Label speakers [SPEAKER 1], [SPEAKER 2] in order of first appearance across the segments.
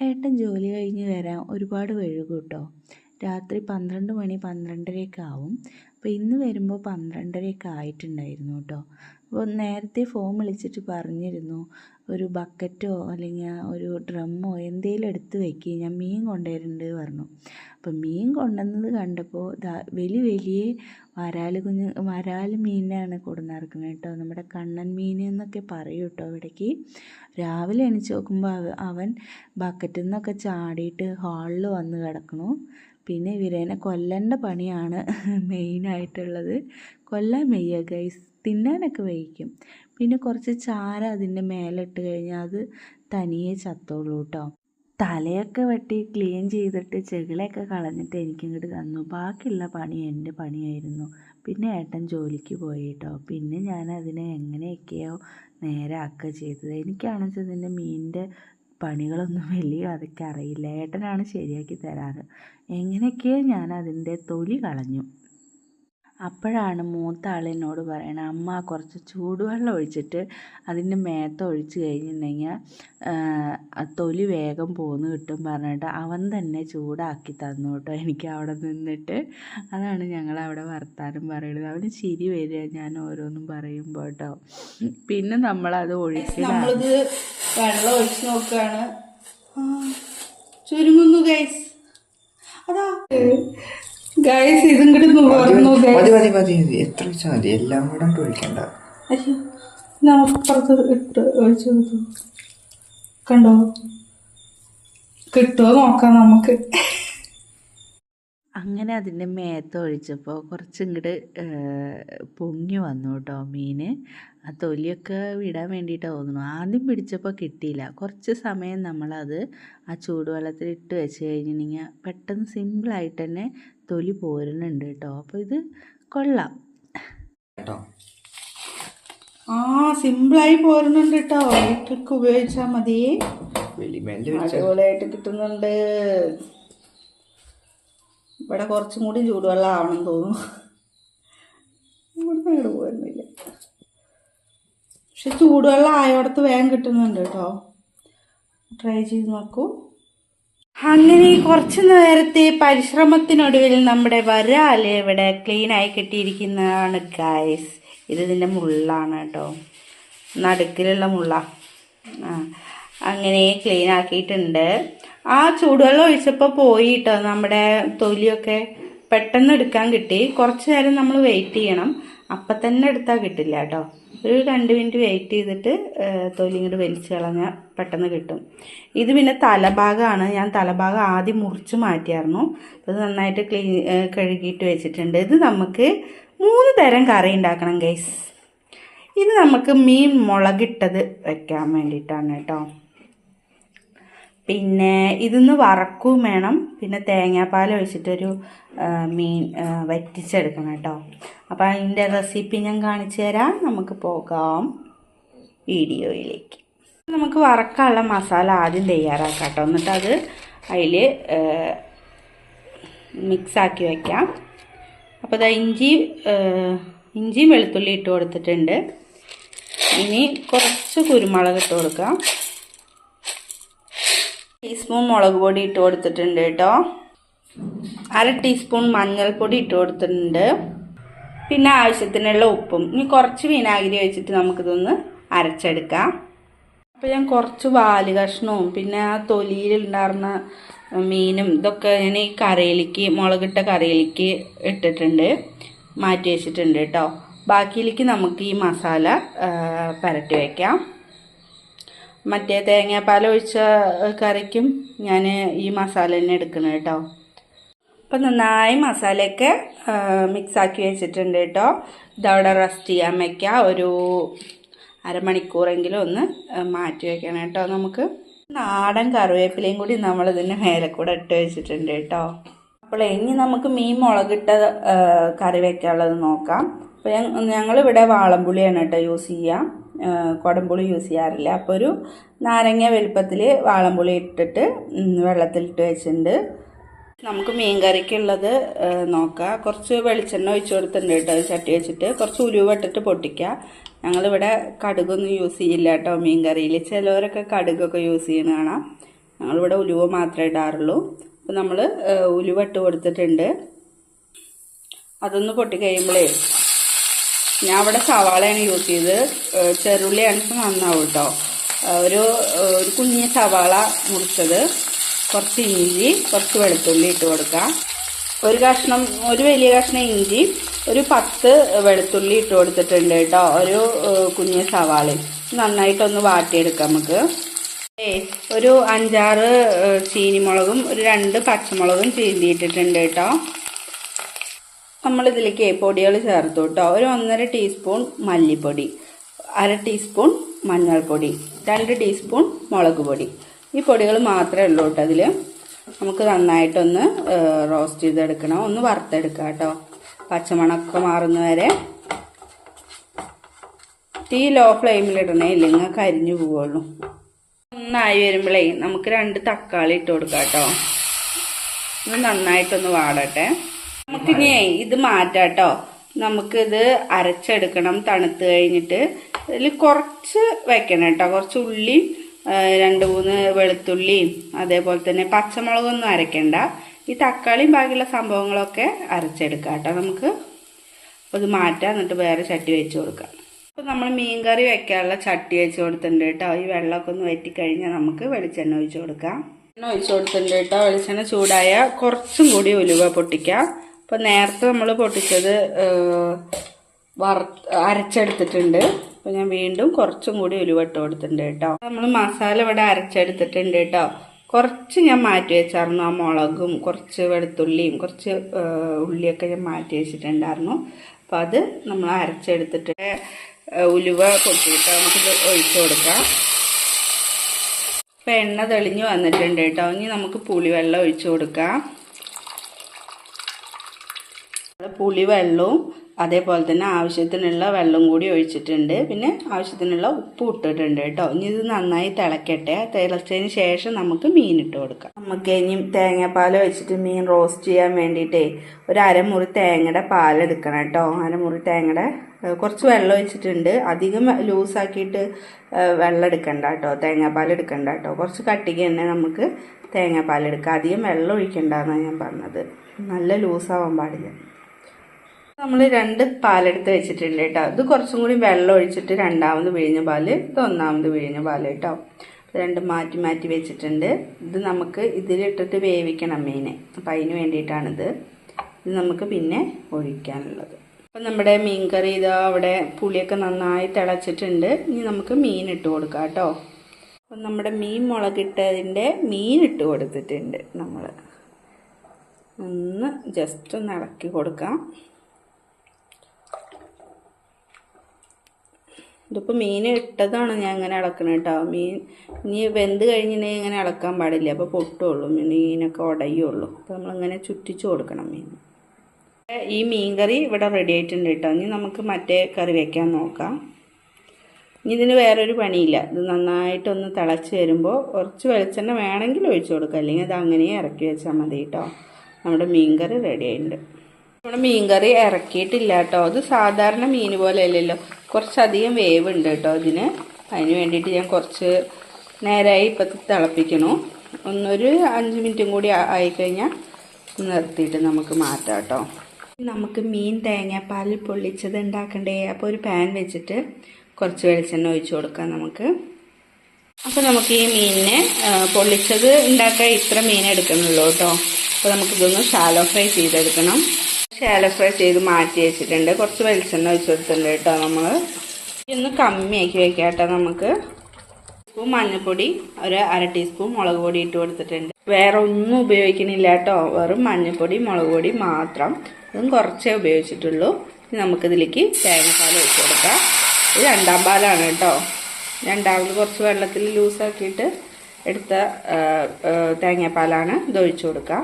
[SPEAKER 1] ഏട്ടൻ ജോലി കഴിഞ്ഞ് വരാൻ ഒരുപാട് വഴുകും കേട്ടോ രാത്രി പന്ത്രണ്ട് മണി പന്ത്രണ്ടരയൊക്കെ ആവും. അപ്പോൾ ഇന്ന് വരുമ്പോൾ പന്ത്രണ്ടരയൊക്കെ ആയിട്ടുണ്ടായിരുന്നു കേട്ടോ. അപ്പോൾ നേരത്തെ ഫോൺ വിളിച്ചിട്ട് പറഞ്ഞിരുന്നു. ഒരു ബക്കറ്റോ അല്ലെങ്കിൽ ഒരു ഡ്രമ്മോ എന്തെങ്കിലും എടുത്ത് വെക്കുക ഞാൻ മീൻ കൊണ്ടുവരുന്നുണ്ട് പറഞ്ഞു. അപ്പം മീൻ കൊണ്ടുവന്നത് കണ്ടപ്പോൾ വലിയ വലിയ വരാൽ കുഞ്ഞ് വരാൽ മീനാണ് കൊടുന്നിറക്കുന്നത് കേട്ടോ. നമ്മുടെ കണ്ണൻ മീൻ എന്നൊക്കെ പറയും കേട്ടോ ഇവിടേക്ക്. രാവിലെ എണീച്ച് നോക്കുമ്പോൾ അവ അവൻ ബക്കറ്റിൽ നിന്നൊക്കെ ചാടിയിട്ട് ഹാളിൽ വന്ന് കിടക്കണു. പിന്നെ ഇവരേനെ കൊല്ലേണ്ട പണിയാണ് മെയിനായിട്ടുള്ളത് കൊല്ലാൻ വയ്യ ഗൈസ് തിന്നാനൊക്കെ വയ്ക്കും. പിന്നെ കുറച്ച് ചാര അതിന്റെ ഇട്ട് കഴിഞ്ഞാൽ അത് തനിയെ ചത്തോളൂ കേട്ടോ തലയൊക്കെ വെട്ടി ക്ലീൻ ചെയ്തിട്ട് ചെകിളയൊക്കെ കളഞ്ഞിട്ട് എനിക്കിങ്ങോട്ട് തന്നു. ബാക്കിയുള്ള പണി എന്റെ പണിയായിരുന്നു. പിന്നെ ഏട്ടൻ ജോലിക്ക് പോയി കേട്ടോ പിന്നെ ഞാൻ അതിനെ എങ്ങനെയൊക്കെയോ നേരെ ആക്കുക ചെയ്തത്. എനിക്കാണെങ്കിൽ ഇതിന്റെ മീനിന്റെ പണികളൊന്നും വലിയ അതൊക്കെ അറിയില്ല. ഏട്ടനാണ് ശരിയാക്കി തരാറ്. എങ്ങനെയൊക്കെയോ ഞാൻ അതിന്റെ തൊലി കളഞ്ഞു. അപ്പോഴാണ് മൂത്ത ആൾ എന്നോട് പറയണത് അമ്മ കുറച്ച് ചൂടുവെള്ളം ഒഴിച്ചിട്ട് അതിന്റെ മേത്ത ഒഴിച്ച് കഴിഞ്ഞിട്ടുണ്ടെങ്കിൽ തൊലി വേഗം പോന്ന് കിട്ടും പറഞ്ഞിട്ട് അവൻ തന്നെ ചൂടാക്കി തന്നു കേട്ടോ. എനിക്ക് അവിടെ നിന്നിട്ട് അതാണ് ഞങ്ങൾ അവിടെ വർത്താനം പറയുന്നത് അവന് ചിരി വരിക ഞാൻ ഓരോന്നും പറയുമ്പോൾ കേട്ടോ. പിന്നെ നമ്മളത് ഒഴിച്ച്
[SPEAKER 2] നമ്മളിത് വെള്ളം ഒഴിച്ച് നോക്കുകയാണ്. ചുരുങ്ങുന്നു ഗൈസ് അതാ. ഗൈസ് ഇതും കൂടി നുകർന്നു ഗൈസ്
[SPEAKER 3] മതി മതി മതി മതി എത്ര വെച്ചാൽ മതി. എല്ലാം കൂടെ അങ്ങോട്ട് ഒഴിക്കണ്ട.
[SPEAKER 2] അയ്യോ ഇട്ട് ഒഴിച്ചു കൊടുത്തു കണ്ടോ? കിട്ടുമോ നോക്കാം നമുക്ക്.
[SPEAKER 1] അങ്ങനെ അതിന്റെ മേത്ത് ഒഴിച്ചപ്പോൾ കുറച്ച് ഇങ്ങോട്ട് പൊങ്ങി വന്നു കേട്ടോ മീൻ ആ തൊലിയൊക്കെ വിടാൻ വേണ്ടിയിട്ട് തോന്നുന്നു. ആദ്യം പിടിച്ചപ്പോൾ കിട്ടിയില്ല. കുറച്ച് സമയം നമ്മളത് ആ ചൂടുവെള്ളത്തിൽ ഇട്ട് വെച്ച് കഴിഞ്ഞിട്ടുണ്ടെങ്കിൽ പെട്ടെന്ന് സിമ്പിളായിട്ട് തന്നെ തൊലി പോരുന്നുണ്ട് കേട്ടോ. അപ്പോൾ ഇത് കൊള്ളാം.
[SPEAKER 3] കേട്ടോ.
[SPEAKER 2] ആ സിമ്പിളായി പോരുന്നുണ്ട് കേട്ടോ. ഈ ട്രിക്ക് ഉപയോഗിച്ചാൽ മതി. അടിപൊളിയായിട്ട് കിട്ടുന്നുണ്ട്. ഇവിടെ കുറച്ചും കൂടി ചൂടുവെള്ളം ആവണം തോന്നുന്നു. ഇവിടുന്ന് അങ്ങോട്ട് പോരുന്നില്ല. പക്ഷെ ചൂടുവെള്ളം ആയോടത്ത് വേഗം കിട്ടുന്നുണ്ട് കേട്ടോ. ട്രൈ ചെയ്ത് നോക്കൂ. അങ്ങനെ കുറച്ച് നേരത്തെ പരിശ്രമത്തിനൊടുവിൽ നമ്മുടെ വരാൽ ഇവിടെ ക്ലീൻ ആയി കിട്ടിയിരിക്കുന്നതാണ് ഗായ്സ് ഇത് ഇതിന്റെ മുള്ളാണ് കേട്ടോ. നടുക്കിലുള്ള മുള്ള. ആ അങ്ങനെ ക്ലീൻ ആക്കിയിട്ടുണ്ട്. ആ ചൂടുവെള്ളം ഒഴിച്ചപ്പോൾ പോയി കേട്ടോ. നമ്മുടെ തൊലിയൊക്കെ പെട്ടെന്ന് എടുക്കാൻ കിട്ടി. കുറച്ച് നേരം നമ്മൾ വെയിറ്റ് ചെയ്യണം. അപ്പം തന്നെ എടുത്താൽ കിട്ടില്ല കേട്ടോ. ഒരു രണ്ട് മിനിറ്റ് വെയിറ്റ് ചെയ്തിട്ട് തൊലി ഇങ്ങോട്ട് വലിച്ച് കളഞ്ഞാൽ പെട്ടെന്ന് കിട്ടും. ഇത് പിന്നെ തലഭാഗമാണ് ഞാൻ തലഭാഗം ആദ്യം മുറിച്ച് മാറ്റിയായിരുന്നു അത് നന്നായിട്ട് ക്ലീൻ കഴുകിയിട്ട് വെച്ചിട്ടുണ്ട്. ഇത് നമുക്ക് മൂന്ന് തരം കറി ഉണ്ടാക്കണം ഗൈസ് ഇത് നമുക്ക് മീൻ മുളകിട്ടത് വെക്കാൻ വേണ്ടിയിട്ടാണ് കേട്ടോ. പിന്നെ ഇതൊന്ന് വറക്കും വേണം. പിന്നെ തേങ്ങാപ്പാൽ ഒഴിച്ചിട്ടൊരു മീൻ വറ്റിച്ചെടുക്കണം കേട്ടോ. അപ്പോൾ അതിന്റെ റെസിപ്പി ഞാൻ കാണിച്ചു തരാം. നമുക്ക് പോകാം വീഡിയോയിലേക്ക്. നമുക്ക് വറക്കാനുള്ള മസാല ആദ്യം തയ്യാറാക്കാം കേട്ടോ. എന്നിട്ട് അത് അതിൽ മിക്സാക്കി വയ്ക്കാം അപ്പോൾ ഇതാ ഇഞ്ചി ഇഞ്ചിയും വെളുത്തുള്ളി ഇട്ട് കൊടുത്തിട്ടുണ്ട്. ഇനി കുറച്ച് കുരുമുളക് ഇട്ട് കൊടുക്കാം. ടീസ്പൂൺ മുളക് പൊടി ഇട്ട് കൊടുത്തിട്ടുണ്ട് കേട്ടോ. അര ടീസ്പൂൺ മഞ്ഞൾപ്പൊടി ഇട്ട് കൊടുത്തിട്ടുണ്ട്. പിന്നെ ആവശ്യത്തിനുള്ള ഉപ്പും. ഇനി കുറച്ച് വിനാഗിരി വെച്ചിട്ട് നമുക്കിതൊന്ന് അരച്ചെടുക്കാം. അപ്പോൾ ഞാൻ കുറച്ച് വാൽ കഷ്ണവും പിന്നെ ആ തൊലിയിലുണ്ടായിരുന്ന മീനും ഇതൊക്കെ ഞാൻ ഈ കറിയിലേക്ക് മുളകിട്ട കറിയിലേക്ക് ഇട്ടിട്ടുണ്ട്. മാറ്റി വെച്ചിട്ടുണ്ട് കേട്ടോ. ബാക്കിയിലേക്ക് നമുക്ക് ഈ മസാല പരട്ടി വയ്ക്കാം മറ്റേ തേങ്ങാപ്പാൽ ഒഴിച്ച കറിക്കും ഞാൻ ഈ മസാല തന്നെ എടുക്കണം കേട്ടോ അപ്പം നന്നായി മസാലയൊക്കെ മിക്സാക്കി വെച്ചിട്ടുണ്ട് കേട്ടോ ഇതവിടെ റെസ്റ്റ് ചെയ്യാൻ വയ്ക്കുക ഒരു അരമണിക്കൂറെങ്കിലും ഒന്ന് മാറ്റി വയ്ക്കണം കേട്ടോ നമുക്ക്. നാടൻ കറിവേപ്പിലയും കൂടി നമ്മൾ ഇതിന്റെ മേലെ കൂടെ ഇട്ട് വെച്ചിട്ടുണ്ട് കേട്ടോ അപ്പോൾ ഇനി നമുക്ക് മീൻ മുളകിട്ട കറി വയ്ക്കാനുള്ളത് നോക്കാം. അപ്പോൾ ഞങ്ങളിവിടെ വാളംപുളിയാണ് കേട്ടോ യൂസ് ചെയ്യുക കുടംപുളി യൂസ് ചെയ്യാറില്ല. അപ്പോൾ ഒരു നാരങ്ങ വലുപ്പത്തിൽ വാളംപുളി ഇട്ടിട്ട് വെള്ളത്തിലിട്ട് വെച്ചിട്ടുണ്ട്. നമുക്ക് മീൻ കറിക്കുള്ളത് നോക്കാം. കുറച്ച് വെളിച്ചെണ്ണ ഒഴിച്ച് കൊടുത്തിട്ടുണ്ട് കേട്ടോ. ചട്ടി വെച്ചിട്ട് കുറച്ച് ഉലുവ ഇട്ടിട്ട് പൊട്ടിക്കുക ഞങ്ങളിവിടെ കടുകൊന്നും യൂസ് ചെയ്യില്ല കേട്ടോ മീൻ കറിയിൽ ചിലവരൊക്കെ കടുകൊക്കെ യൂസ് ചെയ്യണ കാണാം. ഞങ്ങളിവിടെ ഉലുവ മാത്രമേ ഇടാറുള്ളൂ. അപ്പോൾ നമ്മൾ ഉലുവ ഇട്ട് കൊടുത്തിട്ടുണ്ട്. അതൊന്ന് പൊട്ടി കഴിയുമ്പോഴേ ഞാൻ ഇവിടെ സവാളയാണ് യൂസ് ചെയ്ത്. ചെറുള്ളിയാണെങ്കിൽ നന്നാവും കേട്ടോ ഒരു ഒരു കുഞ്ഞ് സവാള മുറിച്ചത്. കുറച്ച് ഇഞ്ചി കുറച്ച് വെളുത്തുള്ളി ഇട്ട് കൊടുക്കാം. ഒരു കഷ്ണം ഒരു വലിയ കഷ്ണം ഇഞ്ചി ഒരു പത്ത് വെളുത്തുള്ളി ഇട്ട് കൊടുത്തിട്ടുണ്ട് കേട്ടോ ഒരു കുഞ്ഞ് സവാളയും നന്നായിട്ടൊന്ന് വാട്ടിയെടുക്കാം നമുക്ക്. ഏ ഒരു അഞ്ചാറ് ചീനിമുളകും ഒരു രണ്ട് പച്ചമുളകും ചീന്തിയിട്ടിട്ടുണ്ട് കേട്ടോ നമ്മളിതിലേക്ക് പൊടികൾ ചേർത്തു കേട്ടോ. ഒരു ഒന്നര ടീസ്പൂൺ മല്ലിപ്പൊടി അര ടീസ്പൂൺ മഞ്ഞൾപ്പൊടി രണ്ട് ടീസ്പൂൺ മുളക് പൊടി. ഈ പൊടികൾ മാത്രമേ ഉള്ളൂ കേട്ടോ അതിൽ നമുക്ക് നന്നായിട്ടൊന്ന് റോസ്റ്റ് ചെയ്തെടുക്കണം. ഒന്ന് വറുത്തെടുക്കാം കേട്ടോ. പച്ചമണമൊക്കെ മാറുന്നവരെ. തീ ലോ ഫ്ലെയിമിലിടണേ ഇല്ലെങ്കിൽ കരിഞ്ഞു പോവുള്ളൂ. ഒന്നായി വരുമ്പോഴേ നമുക്ക് രണ്ട് തക്കാളി ഇട്ട് കൊടുക്കാം കേട്ടോ. ഇത് നന്നായിട്ടൊന്ന് വാടട്ടെ. നമുക്കിനി ഇത് മാറ്റാട്ടോ. നമുക്കിത് അരച്ചെടുക്കണം തണുത്ത് കഴിഞ്ഞിട്ട്. ഇതിൽ കുറച്ച് വെക്കണം കേട്ടോ. കുറച്ച് ഉള്ളിയും രണ്ട് മൂന്ന് വെളുത്തുള്ളിയും അതേപോലെ തന്നെ പച്ചമുളകൊന്നും അരയ്ക്കണ്ട ഈ തക്കാളിയും ബാക്കിയുള്ള സംഭവങ്ങളൊക്കെ അരച്ചെടുക്കാം കേട്ടോ. നമുക്ക് ഇത് മാറ്റാം എന്നിട്ട് വേറെ ചട്ടി വെച്ച് കൊടുക്കാം. അപ്പോൾ നമ്മൾ മീൻകറി വെക്കാനുള്ള ചട്ടി വെച്ച് കൊടുത്തിട്ടുണ്ട് കേട്ടോ. ഈ വെള്ളമൊക്കെ ഒന്ന് വറ്റിക്കഴിഞ്ഞാൽ നമുക്ക് വെളിച്ചെണ്ണ ഒഴിച്ച് കൊടുക്കാം. എണ്ണ ഒഴിച്ച് കൊടുത്തിട്ടുണ്ട് കേട്ടോ. വെളിച്ചെണ്ണ ചൂടായ കുറച്ചും കൂടി ഉലുവ പൊട്ടിക്കാം. അപ്പോൾ നേരത്തെ നമ്മൾ പൊട്ടിച്ചത് വറ അരച്ചെടുത്തിട്ടുണ്ട്. അപ്പോൾ ഞാൻ വീണ്ടും കുറച്ചും കൂടി ഉലുവ ഇട്ട് കൊടുത്തിട്ടുണ്ട് കേട്ടോ. നമ്മൾ മസാല ഇവിടെ അരച്ചെടുത്തിട്ടുണ്ട് കേട്ടോ. കുറച്ച് ഞാൻ മാറ്റി വെച്ചായിരുന്നു ആ മുളകും കുറച്ച് വെളുത്തുള്ളിയും കുറച്ച് ഉള്ളിയൊക്കെ ഞാൻ മാറ്റി വെച്ചിട്ടുണ്ടായിരുന്നു. അപ്പോൾ അത് നമ്മൾ അരച്ചെടുത്തിട്ട് ഉലുവ പൊട്ടിയിട്ട് നമുക്കിത് ഒഴിച്ചു കൊടുക്കാം. അപ്പം എണ്ണ തെളിഞ്ഞ് വന്നിട്ടുണ്ട് കേട്ടോ. ഇനി നമുക്ക് പുളിവെള്ളം ഒഴിച്ചു കൊടുക്കാം. പുളിവെള്ളവും അതേപോലെ തന്നെ ആവശ്യത്തിനുള്ള വെള്ളം കൂടി ഒഴിച്ചിട്ടുണ്ട്. പിന്നെ ആവശ്യത്തിനുള്ള ഉപ്പ് ഇട്ടിട്ടുണ്ട് കേട്ടോ. ഇനി ഇത് നന്നായി തിളക്കട്ടെ. തിളച്ചതിന് ശേഷം നമുക്ക് മീൻ ഇട്ട് കൊടുക്കാം. നമുക്ക് ഇനി തേങ്ങാപ്പാൽ വെച്ചിട്ട് മീൻ റോസ്റ്റ് ചെയ്യാൻ വേണ്ടിയിട്ടേ ഒരു അരമുറി തേങ്ങയുടെ പാലെടുക്കണം കേട്ടോ. അരമുറി തേങ്ങയുടെ കുറച്ച് വെള്ളം ഒഴിച്ചിട്ടുണ്ട്. അധികം ലൂസാക്കിയിട്ട് വെള്ളം എടുക്കണ്ട കേട്ടോ. തേങ്ങാപ്പാൽ എടുക്കണ്ട കേട്ടോ. കുറച്ച് കട്ടിക്ക് തന്നെ നമുക്ക് തേങ്ങാപ്പാൽ എടുക്കാം. അധികം വെള്ളം ഒഴിക്കണ്ടെന്നാണ് ഞാൻ പറഞ്ഞത്. നല്ല ലൂസാവാൻ പാടില്ല. നമ്മൾ രണ്ട് പാലെടുത്ത് വെച്ചിട്ടുണ്ട് കേട്ടോ. ഇത് കുറച്ചും കൂടി വെള്ളം ഒഴിച്ചിട്ട് രണ്ടാമത് പിഴിഞ്ഞ പാൽ ഇത് ഒന്നാമത് പിഴിഞ്ഞ പാൽ കേട്ടോ. രണ്ട് മാറ്റി മാറ്റി വെച്ചിട്ടുണ്ട്. ഇത് നമുക്ക് ഇതിലിട്ടിട്ട് വേവിക്കണം മീനെ. അപ്പം അതിന് വേണ്ടിയിട്ടാണിത്. ഇത് നമുക്ക് പിന്നെ ഒഴിക്കാനുള്ളത്. അപ്പം നമ്മുടെ മീൻ കറി ഇതാ അവിടെ പുളിയൊക്കെ നന്നായി തിളച്ചിട്ടുണ്ട് ഇനി നമുക്ക് മീൻ ഇട്ട് കൊടുക്കാം കേട്ടോ. അപ്പം നമ്മുടെ മീൻ മുളകിട്ടതിന്റെ മീൻ ഇട്ട് കൊടുത്തിട്ടുണ്ട് നമ്മൾ ഒന്ന് ജസ്റ്റ് ഒന്ന് ഇളക്കി കൊടുക്കാം. ഇതിപ്പോൾ മീൻ ഇട്ടതാണ് ഞാൻ ഇങ്ങനെ ഇളക്കണത് കേട്ടോ മീൻ ഇനി വെന്ത് കഴിഞ്ഞിട്ടുണ്ടെങ്കിൽ ഇങ്ങനെ ഇളക്കാൻ പാടില്ല. അപ്പോൾ പൊട്ടുള്ളൂ. മീനൊക്കെ ഉടയുള്ളൂ. അപ്പോൾ നമ്മളിങ്ങനെ ചുറ്റിച്ച് കൊടുക്കണം മീൻ. ഈ മീൻ കറി ഇവിടെ റെഡി ആയിട്ടുണ്ട് കേട്ടോ ഇനി നമുക്ക് മറ്റേ കറി വയ്ക്കാൻ നോക്കാം. ഇനി ഇതിന് വേറൊരു പണിയില്ല. ഇത് നന്നായിട്ടൊന്ന് തിളച്ച് വരുമ്പോൾ കുറച്ച് വെളിച്ചെണ്ണ വേണമെങ്കിൽ ഒഴിച്ചു കൊടുക്കുക അല്ലെങ്കിൽ അത് അങ്ങനെ ഇറക്കി വെച്ചാൽ മതി കേട്ടോ നമ്മുടെ മീൻ കറി റെഡി ആയിട്ടുണ്ട്. നമ്മുടെ മീൻകറി ഇറക്കിയിട്ടില്ല കേട്ടോ. അത് സാധാരണ മീൻ പോലെ അല്ലല്ലോ കുറച്ചധികം വേവ് ഉണ്ട് കേട്ടോ അതിന് അതിന് വേണ്ടിയിട്ട് ഞാൻ കുറച്ച് നേരമായി ഇപ്പം തിളപ്പിക്കണു. ഒന്നൊരു അഞ്ച് മിനിറ്റും കൂടി ആയിക്കഴിഞ്ഞാൽ നിർത്തിയിട്ട് നമുക്ക് മാറ്റാം കേട്ടോ. നമുക്ക് മീൻ തേങ്ങാപ്പാലിൽ പൊള്ളിച്ചത് ഉണ്ടാക്കണ്ടേ അപ്പോൾ ഒരു പാൻ വെച്ചിട്ട് കുറച്ച് വെളിച്ചെണ്ണ ഒഴിച്ചു കൊടുക്കാം നമുക്ക്. അപ്പോൾ നമുക്ക് ഈ മീനിനെ പൊള്ളിച്ചത് ഉണ്ടാക്കാൻ ഇത്ര മീൻ എടുക്കുന്നുള്ളൂ കേട്ടോ. അപ്പോൾ നമുക്കിതൊന്ന് ഷാലോ ഫ്രൈ ചെയ്തെടുക്കണം. ഷാലോ ഫ്രൈ ചെയ്ത് മാറ്റി വെച്ചിട്ടുണ്ട്. കുറച്ച് വെളിച്ചെണ്ണ ഒഴിച്ച് കൊടുത്തിട്ടുണ്ട് കേട്ടോ നമ്മൾ ഇതൊന്ന് കമ്മിയാക്കി വെക്കാം കേട്ടോ നമുക്ക്. സ്പൂൺ മഞ്ഞൾപ്പൊടി ഒരു അര ടീസ്പൂൺ മുളക് പൊടി ഇട്ട് കൊടുത്തിട്ടുണ്ട്. വേറെ ഒന്നും ഉപയോഗിക്കണില്ല കേട്ടോ. വെറും മഞ്ഞൾപ്പൊടി മുളക് പൊടി മാത്രം. അതും കുറച്ചേ ഉപയോഗിച്ചിട്ടുള്ളൂ. ഇനി നമുക്കിതിലേക്ക് തേങ്ങാപ്പാൽ ഒഴിച്ച് കൊടുക്കാം. ഇത് രണ്ടാം പാലാണ് കേട്ടോ. രണ്ടാമത് കുറച്ച് വെള്ളത്തിൽ ലൂസാക്കിയിട്ട് എടുത്ത തേങ്ങാപ്പാലാണ് ഇത് ഒഴിച്ചു കൊടുക്കുക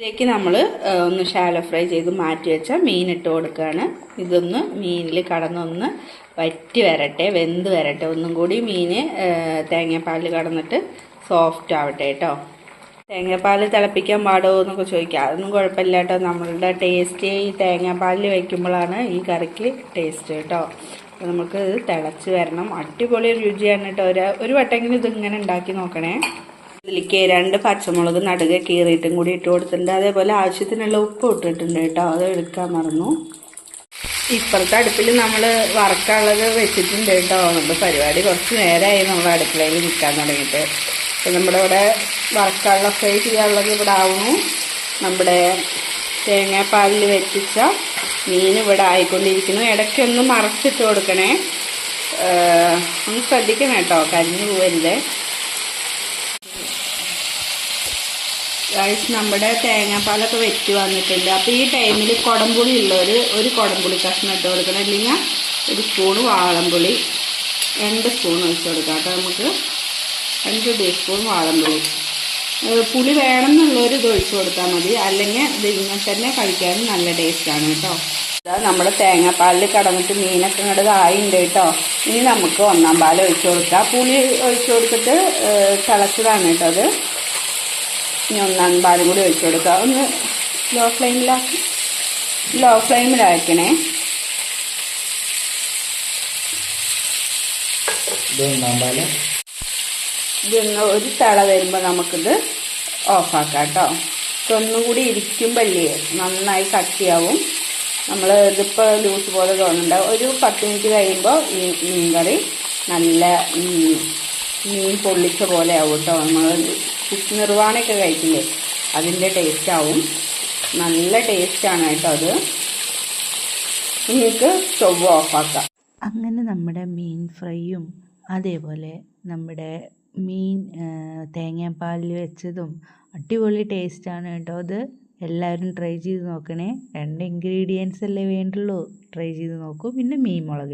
[SPEAKER 2] ഇതിലേക്ക് നമ്മൾ ഒന്ന് ഷാലോ ഫ്രൈ ചെയ്ത് മാറ്റി വെച്ച മീൻ ഇട്ട് കൊടുക്കുകയാണ് ഇതൊന്ന് മീനിൽ കടന്നൊന്ന് വറ്റി വരട്ടെ വെന്ത് വരട്ടെ. ഒന്നും കൂടി മീൻ തേങ്ങാപ്പാലിൽ കടന്നിട്ട് സോഫ്റ്റ് ആവട്ടെ കേട്ടോ തേങ്ങാപ്പാൽ തിളപ്പിക്കാൻ പാടുമോ എന്നൊക്കെ ചോദിക്കാം. അതൊന്നും കുഴപ്പമില്ല കേട്ടോ നമ്മളുടെ ടേസ്റ്റ് ഈ തേങ്ങാപ്പാലിൽ വയ്ക്കുമ്പോഴാണ് ഈ കറിക്ക് ടേസ്റ്റ് കേട്ടോ അപ്പോൾ നമുക്ക് ഇത് തിളച്ച് വരണം. അടിപൊളി രുചിയാണ് കേട്ടോ ഒരു ഒരു വട്ടെങ്കിലും ഇതിങ്ങനെ ഉണ്ടാക്കി നോക്കണേ. ഇതിലേക്ക് രണ്ട് പച്ചമുളക് നടുക കീറിയിട്ടും കൂടി ഇട്ട് കൊടുത്തിട്ടുണ്ട്. അതേപോലെ ആവശ്യത്തിനുള്ള ഉപ്പ് ഇട്ടിട്ടുണ്ട് കേട്ടോ. അത് എടുക്കാൻ മറന്നു. ഇപ്പുറത്തെ അടുപ്പിൽ നമ്മൾ വറക്കാനുള്ളത് വെച്ചിട്ടുണ്ട് കേട്ടോ. നമ്മുടെ പരിപാടി കുറച്ച് നേരമായി നമ്മൾ അടുക്കളയിൽ നിൽക്കാൻ തുടങ്ങിയിട്ട്. അപ്പം നമ്മുടെ ഇവിടെ വറക്കാനുള്ള ഫ്രൈ ചെയ്യാനുള്ളത് ഇവിടെ ആവുന്നു. നമ്മുടെ തേങ്ങാപ്പാലിൽ വെച്ചിച്ച മീൻ ഇവിടെ ആയിക്കൊണ്ടിരിക്കുന്നു. ഇടയ്ക്കൊന്ന് മറച്ചിട്ട് കൊടുക്കണേ. ഒന്ന് ശ്രദ്ധിക്കണം കേട്ടോ. കരിഞ്ഞു പോവരുതേ. ഗൈസ് നമ്മുടെ തേങ്ങാപ്പാലൊക്കെ വെച്ച് വന്നിട്ടുണ്ട്. അപ്പോൾ ഈ ടൈമിൽ കുടംപുളി ഉള്ളവർ ഒരു കുടംപുളി കഷ്ണം ഇട്ട് കൊടുക്കണം. അല്ലെങ്കിൽ ഒരു സ്പൂണ് വാളംപുളി രണ്ട് സ്പൂൺ ഒഴിച്ച് കൊടുക്കാം കേട്ടോ നമുക്ക്. രണ്ട് ടീസ്പൂൺ വാളംപുളി. പുളി വേണമെന്നുള്ളവർ ഇത് ഒഴിച്ച് കൊടുത്താൽ മതി. അല്ലെങ്കിൽ ഇത് ഇങ്ങനെ തന്നെ കഴിക്കാനും നല്ല ടേസ്റ്റാണ് കേട്ടോ. നമ്മുടെ തേങ്ങാപ്പാലിൽ കടന്നിട്ട് മീനൊക്കെ ഇങ്ങോട്ട് ആയിണ്ട് കേട്ടോ. ഇനി നമുക്ക് ഒന്നാം പാൽ ഒഴിച്ചു കൊടുക്കാം. പുളി ഒഴിച്ചു കൊടുത്തിട്ട് തിളച്ചതാണ് കേട്ടോ അത്. ഇനി ഒന്നാം പാലും കൂടി ഒഴിച്ചു കൊടുക്കുക ഒന്ന് ലോ. ഫ്ലെയിമിലാക്കി ലോ ഫ്ലെയിമിലാക്കണേ ഇതൊന്ന് ഒരു തള വരുമ്പോൾ നമുക്കിത് ഓഫാക്കാം കേട്ടോ ഇതൊന്നും കൂടി ഇരിക്കുമ്പല്ലേ നന്നായി കട്ടിയാവും. നമ്മൾ ഇതിപ്പോൾ ലൂസ് പോലെ തോന്നുന്നുണ്ട് ഒരു പത്ത് മിനിറ്റ് കഴിയുമ്പോൾ ഈ മീൻ കറി നല്ല മീൻ പൊള്ളിച്ച പോലെ ആവും കേട്ടോ നമ്മൾ നിർവാണയൊക്കെ കഴിക്കില്ലേ അതിന്റെ ടേസ്റ്റ് ആവും നല്ല ടേസ്റ്റാണ് കേട്ടോ അത്. നിങ്ങൾക്ക് സ്റ്റവ് ഓഫാക്കാം.
[SPEAKER 1] അങ്ങനെ നമ്മുടെ മീൻ ഫ്രൈയും അതേപോലെ നമ്മുടെ മീൻ തേങ്ങാപ്പാലിൽ വെച്ചതും അടിപൊളി ടേസ്റ്റാണ് കേട്ടോ അത്. എല്ലാവരും ട്രൈ ചെയ്ത് നോക്കണേ. രണ്ട് ഇൻഗ്രീഡിയൻസ് അല്ലേ വേണ്ടുള്ളൂ. ട്രൈ ചെയ്ത് നോക്കൂ. പിന്നെ മീൻ മുളക്